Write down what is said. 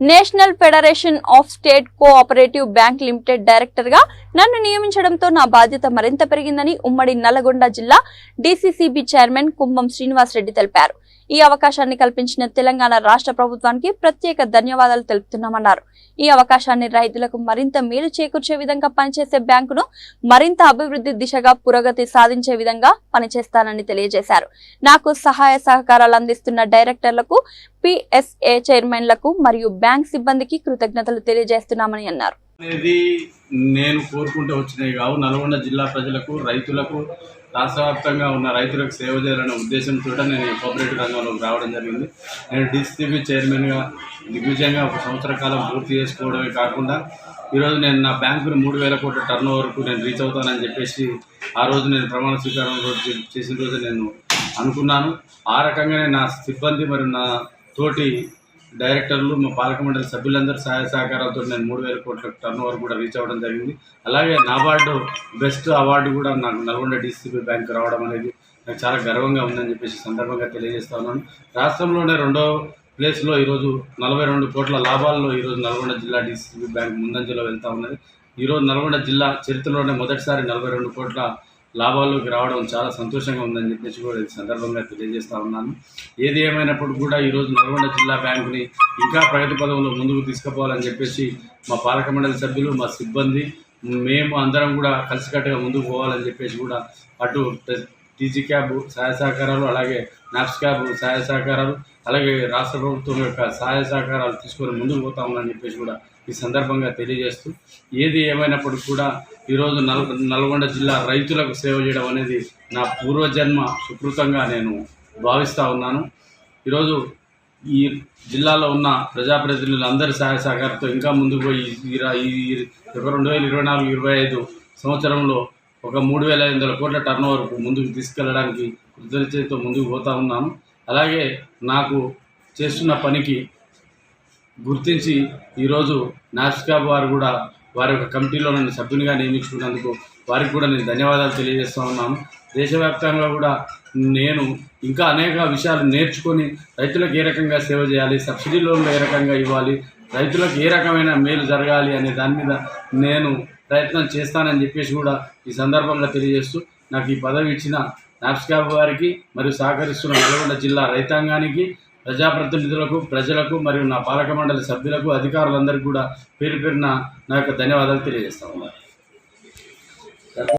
National federation of state cooperative bank limited డైరెక్టర్గా నన్ను నియమించడంతో నా బాధ్యత మరింత పెరిగిందని ఉమ్మడి నల్లగొండ జిల్లా డీసీసీబీ చైర్మన్ కుంభం శ్రీనివాస్ రెడ్డి తెలిపారు. ఈ అవకాశాన్ని కల్పించిన తెలంగాణ రాష్ట్ర ప్రభుత్వానికి ప్రత్యేక ధన్యవాదాలు తెలుపుతున్నామన్నారు. ఈ అవకాశాన్ని రైతులకు మరింత మేలు చేకూర్చే విధంగా పనిచేసే బ్యాంకును మరింత అభివృద్ధి దిశగా పురోగతి సాధించే విధంగా పనిచేస్తానని తెలియజేశారు. నాకు సహాయ సహకారాలు అందిస్తున్న డైరెక్టర్లకు పిఎస్ఏ చైర్మన్లకు మరియు బ్యాంక్ సిబ్బందికి కృతజ్ఞతలు తెలియజేస్తున్నామని అన్నారు. అనేది నేను కోరుకుంటూ వచ్చినవి కావు. నల్గొండ జిల్లా ప్రజలకు రైతులకు రాష్ట్ర వ్యాప్తంగా ఉన్న రైతులకు సేవ చేయాలనే ఉద్దేశంతో నేను కోఆపరేటివ్ రంగంలోకి రావడం జరిగింది. నేను డిస్ట్రిబ్యూ చైర్మన్గా దిగ్విజయంగా ఒక సంవత్సర కాలం పూర్తి చేసుకోవడమే కాకుండా ఈరోజు నేను నా బ్యాంకును మూడు వేల కోట్ల టర్న్ ఓవర్కు నేను రీచ్ అవుతానని చెప్పేసి ఆ రోజు నేను ప్రమాణ స్వీకారం రోజు చేసిన రోజు నేను అనుకున్నాను. ఆ రకంగానే నా సిబ్బంది మరియు నా తోటి డైరెక్టర్లు మా పాలక మండలి సభ్యులందరూ సహాయ సహకారాలతో నేను మూడు వేల కోట్ల టర్న్ ఓవర్ కూడా రీచ్ అవ్వడం జరిగింది. అలాగే నాబార్డు బెస్ట్ అవార్డు కూడా నాకు నల్గొండ డీసీబీ బ్యాంక్ రావడం అనేది నాకు చాలా గర్వంగా ఉందని చెప్పేసి సందర్భంగా తెలియజేస్తా ఉన్నాను. రాష్ట్రంలోనే రెండో ప్లేస్లో ఈరోజు నలభై రెండు కోట్ల లాభాల్లో ఈరోజు నల్గొండ జిల్లా డీసీబీ బ్యాంక్ ముందంజలో వెళ్తా ఉన్నది. ఈరోజు నల్గొండ జిల్లా చరిత్రలోనే మొదటిసారి నలభై రెండు కోట్ల లాభాల్లోకి రావడం చాలా సంతోషంగా ఉందని చెప్పేసి కూడా ఈ సందర్భంగా తెలియజేస్తా ఉన్నాను. ఏది ఏమైనప్పుడు కూడా ఈరోజు నల్గొండ జిల్లా బ్యాంకుని ఇంకా ప్రగతి పదంలో ముందుకు తీసుకుపోవాలని చెప్పేసి మా పాలక మండలి సభ్యులు మా సిబ్బంది మేము అందరం కూడా కలిసికట్టుగా ముందుకు పోవాలని చెప్పేసి కూడా అటు టీజీ క్యాబ్ సహాయ సహకారాలు అలాగే నాప్స్ క్యాబ్ సహాయ సహకారాలు అలాగే రాష్ట్ర ప్రభుత్వం యొక్క సహాయ సహకారాలు తీసుకొని ముందుకు పోతామని చెప్పేసి కూడా ఈ సందర్భంగా తెలియజేస్తూ ఏది ఏమైనప్పటికీ కూడా ఈరోజు నల్ నల్గొండ జిల్లా రైతులకు సేవ చేయడం అనేది నా పూర్వజన్మ సుకృతంగా నేను భావిస్తూ ఉన్నాను ఈరోజు ఈ జిల్లాలో ఉన్న ప్రజాప్రతినిధులు అందరి సహాయ సహకారంతో ఇంకా ముందుకు పోయి ఈ ఈ రెండు వేల ఇరవై నాలుగు ఇరవై ఐదు సంవత్సరంలో ఒక మూడు వేల ఐదు వందల కోట్ల టర్న్ ఓవర్కు ముందుకు తీసుకెళ్ళడానికి కృతజ్ఞతతో ముందుకు పోతా ఉన్నాను అలాగే నాకు చేస్తున్న పనికి గుర్తించి ఈరోజు నాస్కాబ్ వారు కూడా వారి యొక్క కమిటీలో నన్ను సభ్యునిగా నియమించుకున్నందుకు వారికి కూడా నేను ధన్యవాదాలు తెలియజేస్తూ ఉన్నాను దేశవ్యాప్తంగా కూడా నేను ఇంకా అనేక విషయాలు నేర్చుకొని రైతులకు ఏ రకంగా సేవ చేయాలి సబ్సిడీ లోన్లు ఏ రకంగా ఇవ్వాలి రైతులకు ఏ రకమైన మేలు జరగాలి అనే దాని మీద నేను ప్రయత్నం చేస్తానని చెప్పేసి కూడా ఈ సందర్భంగా తెలియజేస్తూ నాకు ఈ పదవి ఇచ్చిన నాప్స్కాబ్ గారికి మరియు సహకరిస్తున్న నల్గొండ జిల్లా రైతాంగానికి ప్రజాప్రతినిధులకు ప్రజలకు మరియు నా పాలక మండలి సభ్యులకు అధికారులందరికీ కూడా పేరు పేరున నా యొక్క ధన్యవాదాలు తెలియజేస్తాను